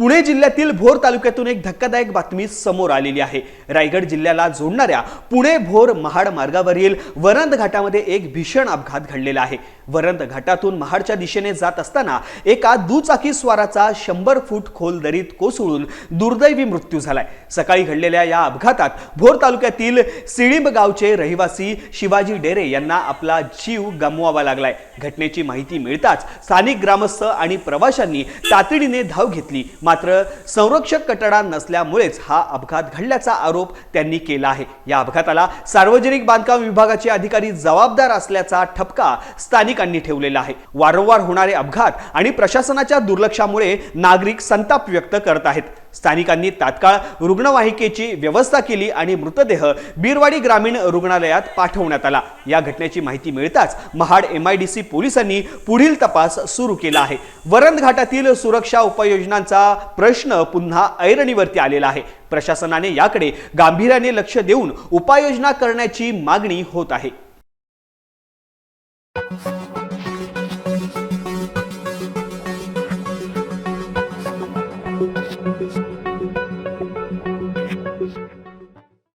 पुणे जिल्ह्यातील भोर तालुक्यातून एक धक्कादायक बातमी समोर आलेली आहे. रायगड जिल्ह्याला जोडणाऱ्या पुणे भोर महाड मार्गावरील वरंद घाटामध्ये एक भीषण अपघात घडलेला आहे. वरंद घाटातून महाडच्या दिशेने जात असताना एका दुचाकी स्वाराचा शंभर फूट खोल दरीत कोसळून दुर्दैवी मृत्यू झालाय. सकाळी घडलेल्या या अपघातात भोर तालुक्यातील सिळिंब गावचे रहिवासी शिवाजी डेरे यांना आपला जीव गमवावा लागलाय. घटनेची माहिती मिळताच स्थानिक ग्रामस्थ आणि प्रवाशांनी तातडीने धाव घेतली. मात्र संरक्षक कटडा नसल्यामुळेच हा अपघात घडल्याचा आरोप त्यांनी केला आहे. या अपघाताला सार्वजनिक बांधकाम विभागाचे अधिकारी जबाबदार असल्याचा ठपका स्थानिकांनी ठेवलेला आहे. वारंवार होणारे अपघात आणि प्रशासनाच्या दुर्लक्षामुळे नागरिक संताप व्यक्त करत आहेत. स्थानिकांनी तात्काळ रुग्णवाहिकेची व्यवस्था केली आणि मृतदेह बीरवाडी ग्रामीण रुग्णालयात पाठवण्यात आला. या घटनेची माहिती मिळताच Mahad M I D C पोलिसांनी पुढील तपास सुरू केला आहे. वरंद घाटातील सुरक्षा उपाययोजनांचा प्रश्न पुन्हा ऐरणीवरती आलेला आहे. प्रशासनाने याकडे गांभीर्याने लक्ष देऊन उपाययोजना करण्याची मागणी होत आहे.